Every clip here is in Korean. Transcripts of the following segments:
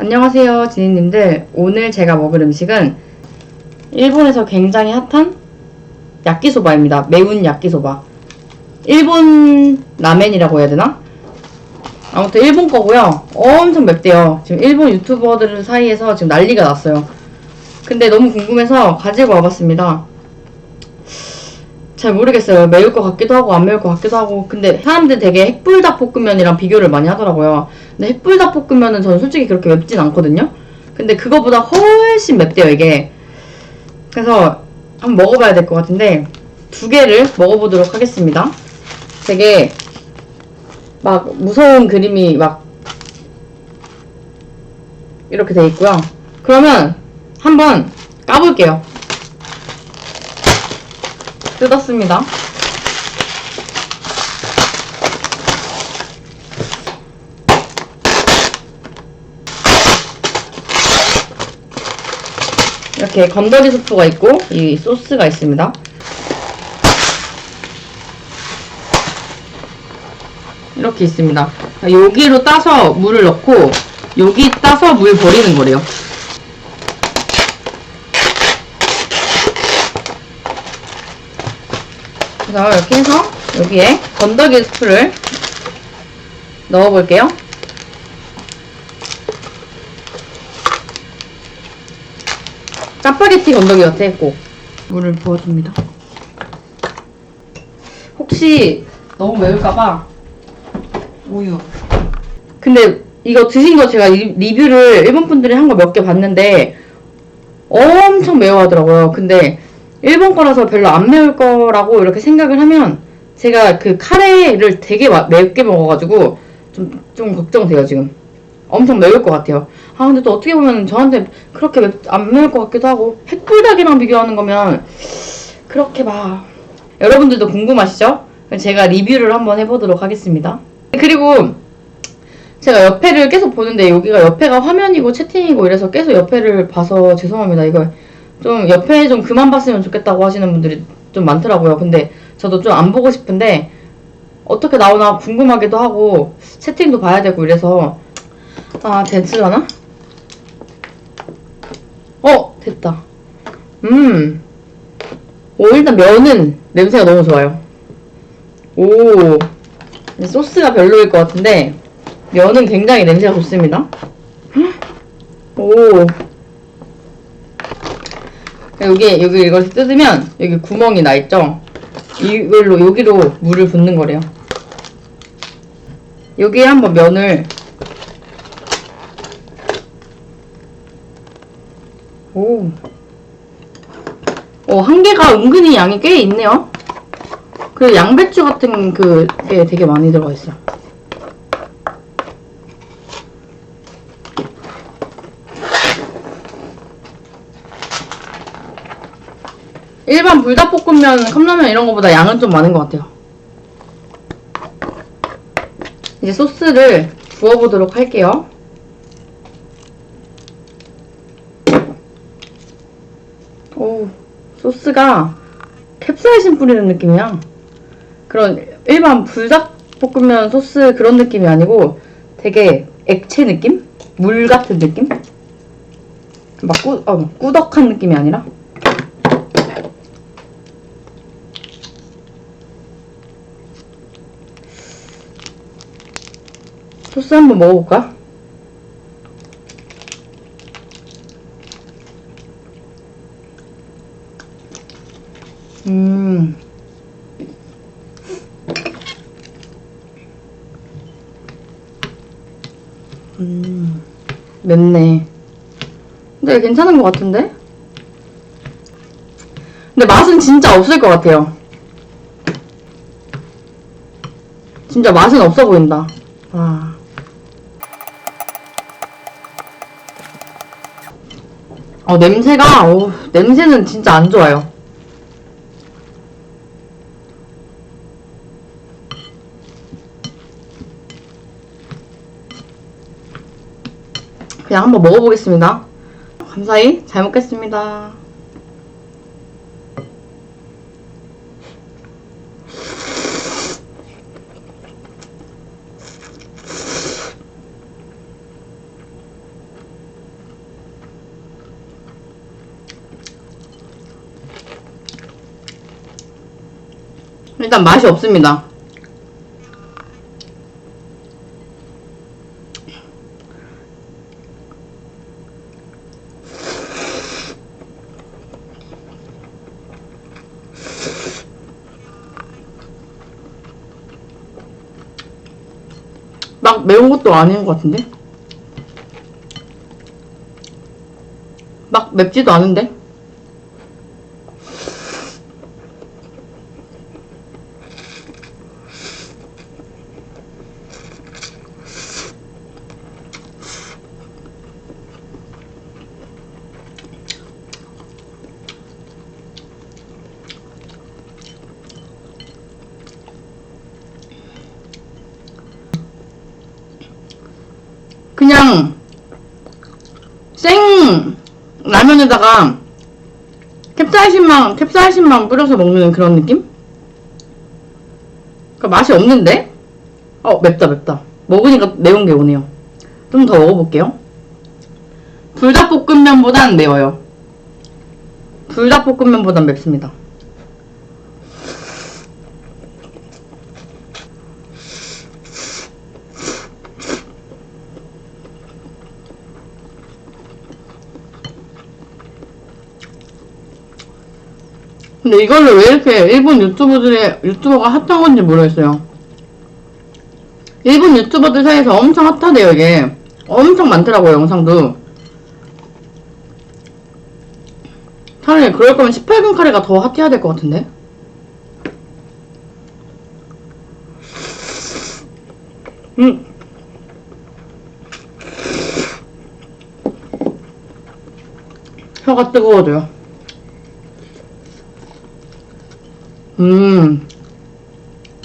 안녕하세요, 지니님들. 오늘 제가 먹을 음식은 일본에서 굉장히 핫한 야끼소바입니다. 매운 야끼소바. 일본 라멘이라고 해야 되나? 아무튼 일본 거고요. 엄청 맵대요. 지금 일본 유튜버들 사이에서 지금 난리가 났어요. 근데 너무 궁금해서 가지고 와봤습니다. 잘 모르겠어요. 매울 것 같기도 하고 안 매울 것 같기도 하고. 근데 사람들 되게 핵불닭 볶음면이랑 비교를 많이 하더라고요. 근데 핵불닭 볶음면은 저는 솔직히 그렇게 맵진 않거든요. 근데 그거보다 훨씬 맵대요 이게. 그래서 한번 먹어봐야 될 것 같은데 두 개를 먹어보도록 하겠습니다. 되게 막 무서운 그림이 막 이렇게 돼 있고요. 그러면 한번 까볼게요. 뜯었습니다. 이렇게 건더기 스프가 있고 이 소스가 있습니다. 이렇게 있습니다. 여기로 따서 물을 넣고 여기 따서 물 버리는 거래요. 그래서 이렇게 해서 여기에 건더기 스프를 넣어볼게요. 짜파게티 건더기 같아, 꼭. 물을 부어줍니다. 혹시 너무 매울까봐 우유. 근데 이거 드신 거 제가 리- 리뷰를 일본 분들이 한 거 몇 개 봤는데 엄청 매워하더라고요. 근데 일본 거라서 별로 안 매울 거라고 이렇게 생각을 하면 제가 그 카레를 되게 마- 맵게 먹어가지고 좀, 좀 걱정돼요, 지금. 엄청 매울 것 같아요. 아, 근데 또 어떻게 보면 저한테 그렇게 맵, 안 매울 것 같기도 하고, 핵불닭이랑 비교하는 거면 그렇게 막. 여러분들도 궁금하시죠? 제가 리뷰를 한번 해보도록 하겠습니다. 그리고 제가 옆에를 계속 보는데 여기가 옆에가 화면이고 채팅이고 이래서 계속 옆에를 봐서 죄송합니다. 이거 좀 옆에 좀 그만 봤으면 좋겠다고 하시는 분들이 좀 많더라고요. 근데 저도 좀 안 보고 싶은데 어떻게 나오나 궁금하기도 하고 채팅도 봐야 되고 이래서 아 됐으려나? 어 됐다. 음. 오 일단 면은 냄새가 너무 좋아요. 오 소스가 별로일 것 같은데 면은 굉장히 냄새가 좋습니다. 헉! 오 여기 여기 이걸 뜯으면 여기 구멍이 나 있죠. 이걸로 여기로 물을 붓는 거래요. 여기에 한번 면을 오. 어, 한 개가 은근히 양이 꽤 있네요. 그 양배추 같은 그게 되게 많이 들어가 있어. 일반 불닭볶음면, 컵라면 이런 거보다 양은 좀 많은 것 같아요. 이제 소스를 부어보도록 할게요. 오, 소스가 캡사이신 뿌리는 느낌이야. 그런 일반 불닭볶음면 소스 그런 느낌이 아니고 되게 액체 느낌? 물 같은 느낌? 막 꾸, 어, 꾸덕한 느낌이 아니라? 소스 한번 먹어볼까? 음. 음. 맵네. 근데 괜찮은 것 같은데? 근데 맛은 진짜 없을 것 같아요. 진짜 맛은 없어 보인다. 와. 어, 냄새가, 어, 냄새는 진짜 안 좋아요. 그냥 한번 먹어보겠습니다. 감사히 잘 먹겠습니다. 일단 맛이 없습니다. 막 매운 것도 아닌 것 같은데? 막 맵지도 않은데? 그냥 생 라면에다가 캡사이신만 캡사이신만 뿌려서 먹는 그런 느낌? 그 맛이 없는데? 어 맵다 맵다. 먹으니까 매운 게 오네요. 좀 더 먹어볼게요. 불닭볶음면보단 매워요. 불닭볶음면보단 맵습니다 근데 이걸로 왜 이렇게 일본 유튜버들의 유튜버가 핫한 건지 모르겠어요. 일본 유튜버들 사이에서 엄청 핫하대요 이게. 엄청 많더라고요 영상도. 차라리 그럴 거면 18금 카레가 더 핫해야 될 것 같은데. 음. 혀가 뜨거워져요. 음.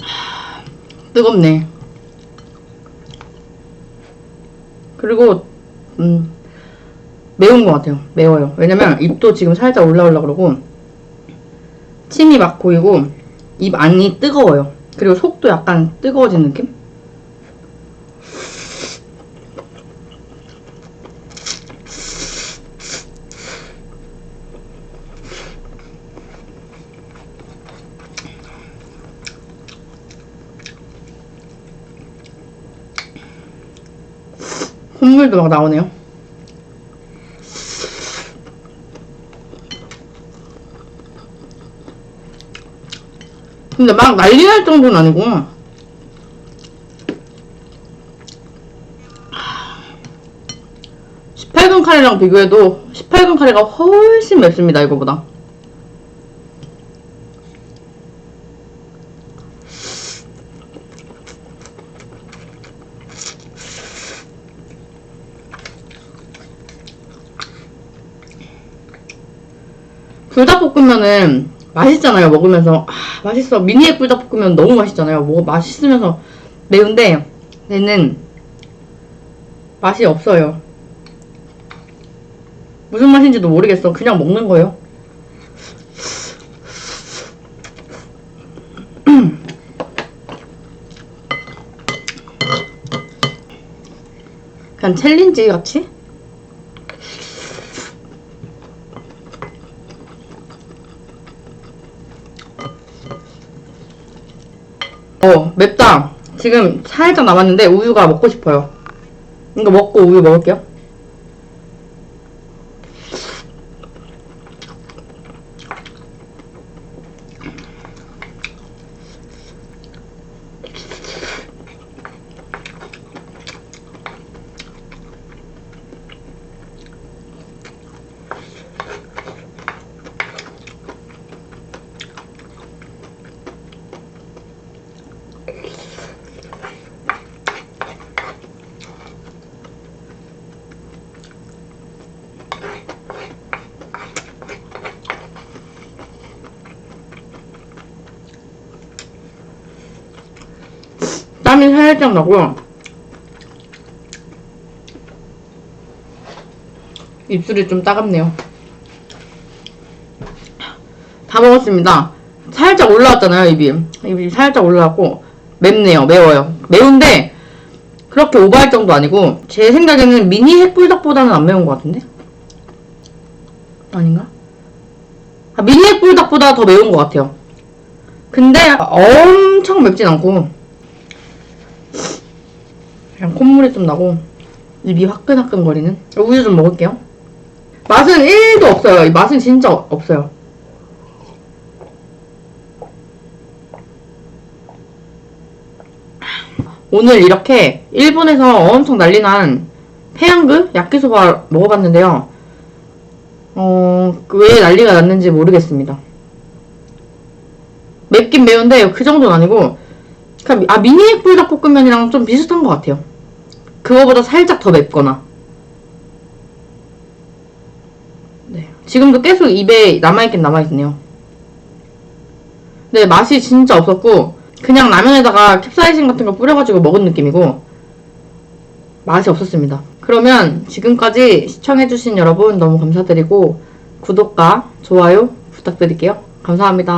하, 뜨겁네. 그리고, 음, 매운 것 같아요. 매워요. 왜냐면 입도 지금 살짝 올라오려 그러고, 침이 막 고이고, 입 안이 뜨거워요. 그리고 속도 약간 뜨거워진 느낌? 콧물도 막 나오네요. 근데 막 난리 날 정도는 아니고. 하, 18금 카레랑 비교해도 18금 카레가 훨씬 맵습니다, 이거보다. 불닭볶음면은 맛있잖아요 먹으면서. 아, 맛있어. 미니의 불닭볶음면 너무 맛있잖아요. 뭐 맛있으면서. 매운데 얘는 맛이 없어요. 무슨 맛인지도 모르겠어. 그냥 먹는 거예요. 그냥 챌린지 같이 어, 맵다. 지금 살짝 남았는데 우유가 먹고 싶어요. 이거 먹고 우유 먹을게요. 땀이 살짝 나고요. 입술이 좀 따갑네요. 다 먹었습니다. 살짝 올라왔잖아요, 입이. 입이 살짝 올라왔고, 맵네요, 매워요. 매운데, 그렇게 오버할 정도 아니고, 제 생각에는 미니 핵불닭보다는 안 매운 것 같은데? 아닌가? 아, 미니 핵불닭보다 더 매운 것 같아요. 근데 엄청 맵진 않고 그냥 콧물이 좀 나고 입이 화끈화끈 거리는 우유 좀 먹을게요. 맛은 1도 없어요. 이 맛은 진짜 없어요. 오늘 이렇게 일본에서 엄청 난리난 페양그 야끼소바 먹어봤는데요. 어, 그왜 난리가 났는지 모르겠습니다. 맵긴 매운데 그 정도는 아니고 그냥 아 미니 불닭 볶음면이랑 좀 비슷한 것 같아요. 그거보다 살짝 더 맵거나. 네, 지금도 계속 입에 남아있긴 남아있네요. 네, 맛이 진짜 없었고 그냥 라면에다가 캡사이신 같은 거 뿌려가지고 먹은 느낌이고 맛이 없었습니다. 그러면 지금까지 시청해주신 여러분 너무 감사드리고 구독과 좋아요 부탁드릴게요. 감사합니다.